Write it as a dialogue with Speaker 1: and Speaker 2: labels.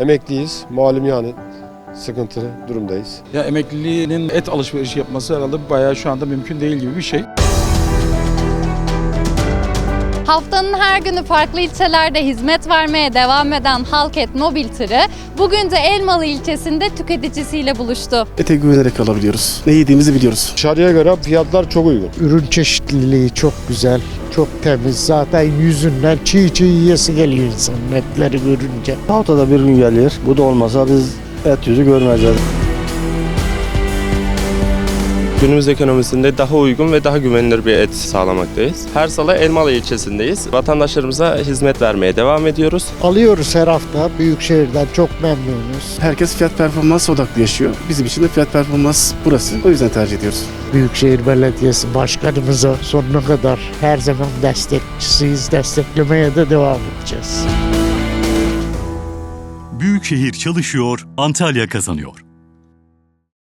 Speaker 1: Emekliyiz. Malum yani sıkıntılı durumdayız.
Speaker 2: Ya emekliliğinin et alışverişi yapması herhalde bayağı şu anda mümkün değil gibi bir şey.
Speaker 3: Haftanın her günü farklı ilçelerde hizmet vermeye devam eden Halket Mobil Tırı bugün de Elmalı ilçesinde tüketicisiyle buluştu.
Speaker 4: Ete güvenerek alabiliyoruz. Ne yediğimizi biliyoruz.
Speaker 1: Dışarıya göre fiyatlar çok uygun.
Speaker 5: Ürün çeşitliliği çok güzel, çok temiz. Zaten yüzünden çiğ çiğ yiyesi geliyor insanın etleri görünce.
Speaker 6: Haftada bir gün gelir. Bu da olmasa biz et yüzü görmeyeceğiz.
Speaker 7: Günümüz ekonomisinde daha uygun ve daha güvenilir bir et sağlamaktayız. Her salı Elmalı ilçesindeyiz. Vatandaşlarımıza hizmet vermeye devam ediyoruz.
Speaker 5: Alıyoruz her hafta. Büyükşehir'den çok memnunuz.
Speaker 4: Herkes fiyat performans odaklı yaşıyor. Bizim için de fiyat performans burası. O yüzden tercih ediyoruz.
Speaker 5: Büyükşehir Belediyesi Başkanımıza sonuna kadar her zaman destekçisiyiz. Desteklemeye de devam edeceğiz.
Speaker 8: Büyükşehir çalışıyor, Antalya kazanıyor.